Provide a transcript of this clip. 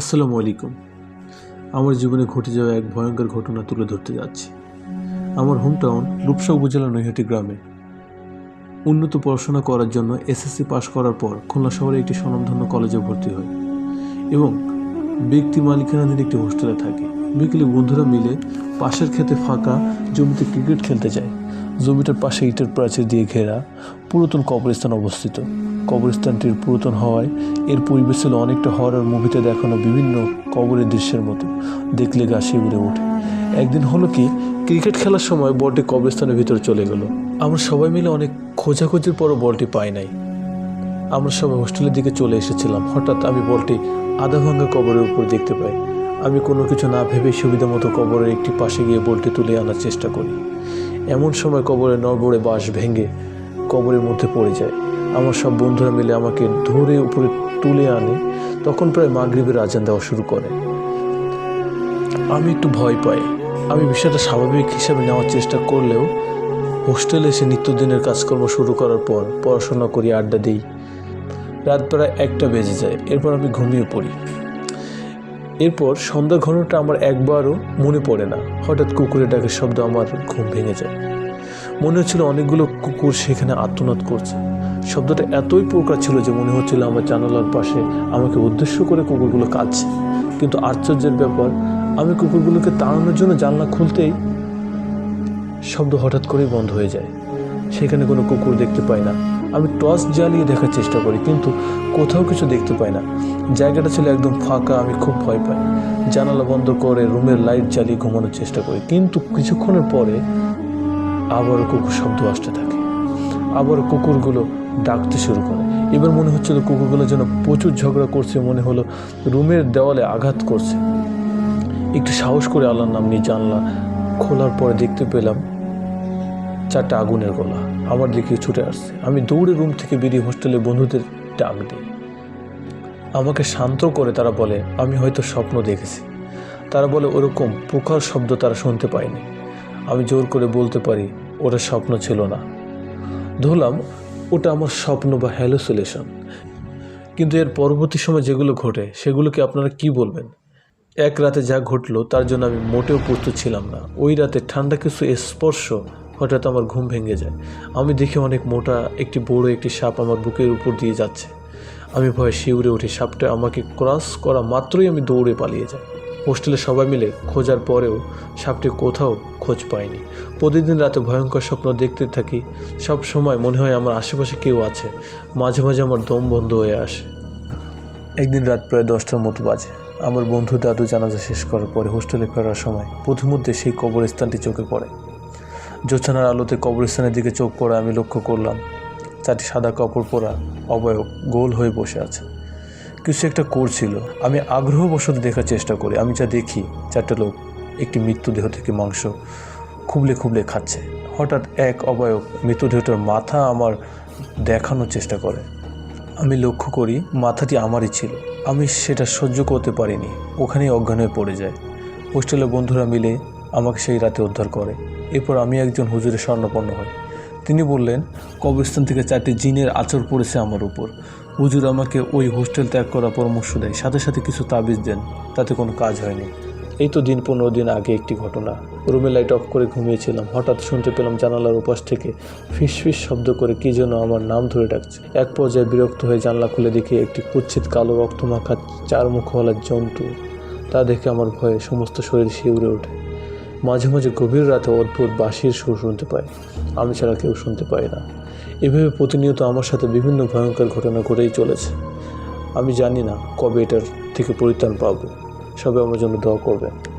আসসালামু আলাইকুম। আমার জীবনে ঘটে যাওয়া এক ভয়ঙ্কর ঘটনা তুলে ধরতে যাচ্ছি। আমার হোমটাউন রূপসা উপজেলা নৈহাটি গ্রামে। উন্নত পড়াশোনা করার জন্য এসএসসি পাশ করার পর খুলনা শহরে একটি স্বনামধন্য কলেজে ভর্তি হই এবং ব্যক্তি মালিকানাধীন একটি হোস্টেলে থাকি। বিকেলে বন্ধুরা মিলে পাশের ক্ষেতে ফাঁকা জমিতে ক্রিকেট খেলতে যায় জমিটার পাশে ইটের প্রাচীর দিয়ে ঘেরা পুরাতন কবরস্থান অবস্থিত। কবরস্থানটির পুরাতন হওয়ায় এর পরিবেশ ছিল অনেকটা হরর মুভিতে দেখানো বিভিন্ন কবরের দৃশ্যের মতো। দেখলে গা শিউরে ওঠে। একদিন হলো কি ক্রিকেট খেলার সময় বলটি কবরস্থানের ভিতরে চলে গেল। আমরা সবাই মিলে অনেক খোঁজাখোঁজির পরও বলটি পাই নাই। আমরা সবাই হোস্টেলের দিকে চলে এসেছিলাম। হঠাৎ আমি বলটি আধা ভাঙ্গা কবরের উপর দেখতে পাই। আমি কোনো কিছু না ভেবে সুবিধা মতো কবরের একটি পাশে গিয়ে বলটি তুলে আনার চেষ্টা করি। এমন সময় কবরের নড়বড়ে বাঁশ ভেঙে কবরের মধ্যে পড়ে যায়। আমার সব বন্ধুরা মিলে আমাকে ধরে উপরে তুলে আনে। তখন প্রায় মাগরিবের আজান দেওয়া শুরু করে। আমি একটু ভয় পাই। আমি বিষয়টা স্বাভাবিক হিসাবে নেওয়ার চেষ্টা করলেও হোস্টেলে এসে নিত্যদিনের কাজকর্ম শুরু করার পর পড়াশোনা করি, আড্ডা দিই। রাত প্রায় একটা বেজে যায়। এরপর আমি ঘুমিয়ে পড়ি। এরপর সন্ধ্যা ঘনটা আমার একবারও মনে পড়ে না। হঠাৎ কুকুরের ডাকের শব্দ আমার ঘুম ভেঙে যায়। মনে হচ্ছিল অনেকগুলো কুকুর সেখানে আত্মনাদ করছে। শব্দটা এতই প্রকার ছিল যে মনে হচ্ছিল আমার জানালার পাশে আমাকে উদ্দেশ্য করে কুকুরগুলো কাঁদছে। কিন্তু আশ্চর্যের ব্যাপার, আমি কুকুরগুলোকে তাড়ানোর জন্য জানলা খুলতেই শব্দ হঠাৎ করেই বন্ধ হয়ে যায়। সেখানে কোনো কুকুর দেখতে পাই না। আমি টর্চ জ্বালিয়ে দেখার চেষ্টা করি, কিন্তু কোথাও কিছু দেখতে পাই না। জায়গাটা ছিল একদম ফাঁকা, আমি খুব ভয় পাই। জানালা বন্ধ করে রুমের লাইট জ্বালিয়ে ঘুমানোর চেষ্টা করি, কিন্তু কিছুক্ষণের পরে আবারও কুকুর শব্দ আসতে থাকে। আবারও কুকুরগুলো ডাকতে শুরু করে। এবার মনে হচ্ছিল কুকুরগুলো যেন প্রচুর ঝগড়া করছে, মনে হলো রুমের দেওয়ালে আঘাত করছে। একটু সাহস করে আল্লাহর নাম নিয়ে জানলা খোলার পরে দেখতে পেলাম চারটা আগুনের গোলা। আমার দিকে ছুটে আসছে। আমি দৌড়ে রুম থেকে বেরিয়ে হোস্টেলে বন্ধুদের ডাক দিই। আমাকে শান্ত করে তারা বলে, আমি হয়তো স্বপ্ন দেখেছি। তারা বলে, ওরকম প্রখর শব্দ তারা শুনতে পায়নি। আমি জোর করে বলতে পারি ওটা স্বপ্ন ছিল না। ধরলাম ওটা আমার স্বপ্ন বা হ্যালোসুলেশন কিন্তু এর পরবর্তী সময় যেগুলো ঘটে, সেগুলোকে আপনারা কি বলবেন? এক রাতে যা ঘটলো, তার জন্য আমি মোটেও প্রস্তুত ছিলাম না। ওই রাতে ঠান্ডা কিছু স্পর্শ হঠাৎ আমার ঘুম ভেঙে যায়। আমি দেখি অনেক মোটা, একটি বড় একটি সাপ আমার বুকের উপর দিয়ে যাচ্ছে। আমি ভয়ে শিউরে উঠি, সাপটা আমাকে ক্রস করা মাত্রই আমি দৌড়ে পালিয়ে যাই। হোস্টেলে সবাই মিলে খোঁজার পরেও সাপটি কোথাও খোঁজ পায়নি। প্রতিদিন রাতে ভয়ঙ্কর স্বপ্ন দেখতে থাকি। সব সময় মনে হয় আমার আশেপাশে কেউ আছে। মাঝে মাঝে আমার দম বন্ধ হয়ে আসে। একদিন রাত প্রায় দশটার মতো বাজে। আমার বন্ধু দাদু জানাজা শেষ করার পরে হোস্টেলে ফেরার সময় প্রথমধ্যে সেই কবরস্থানটি চোখে পড়ে। জোছানার আলোতে কবরস্থানের দিকে চোখ পড়ে আমি লক্ষ্য করলাম, চারটি সাদা কাপড় পরা অবয়ব গোল হয়ে বসে আছে। কিছু একটা করছিল। আমি আগ্রহবশত দেখার চেষ্টা করি। আমি যা দেখি, চারটে লোক, একটি মৃত্যুদেহ থেকে মাংস খুবলে খুবলে খাচ্ছে। হঠাৎ এক অবয়ব মৃতদেহটার মাথা আমার দেখানোর চেষ্টা করে। আমি লক্ষ্য করি, মাথাটি আমারই ছিল। আমি সেটা সহ্য করতে পারিনি। ওখানেই অজ্ঞান হয়ে পড়ে যায়। হোস্টেলের বন্ধুরা মিলে আমাকে সেই রাতে উদ্ধার করে। এরপর আমি একজন হুজুরে স্বর্ণপন্ন হই। তিনি বললেন, কবরস্থান থেকে চারটি জিনের আচর পড়েছে আমার উপর। হুজুর আমাকে ওই হোস্টেল ত্যাগ করার পরামর্শ দেয়। সাথে সাথে কিছু তাবিজ দেন। তাতে কোনো কাজ হয়নি। এই তো দিন পনেরো দিন আগে একটি ঘটনা। রুমে লাইট অফ করে ঘুমিয়েছিলাম। হঠাৎ শুনতে পেলাম জানালার উপাস থেকে ফিস ফিস শব্দ করে কি যেন আমার নাম ধরে ডাকছে। এক পর্যায়ে বিরক্ত হয়ে জানলা খুলে দেখি একটি কুচ্ছিত কালো রক্তমাখা চার মুখওয়ালা জন্তু। তা দেখে আমার ভয়ে সমস্ত শরীর শিউরে ওঠে। মাঝে মাঝে গভীর রাতে অদ্ভুত বাঁশির সুর শুনতে পাই। আমি ছাড়া কেউ শুনতে পাই না। এভাবে প্রতিনিয়ত আমার সাথে বিভিন্ন ভয়ঙ্কর ঘটনা ঘটেই চলেছে। আমি জানি না কবে এটার থেকে পরিত্রাণ পাবো। সবাই আমার জন্য দোয়া করবেন।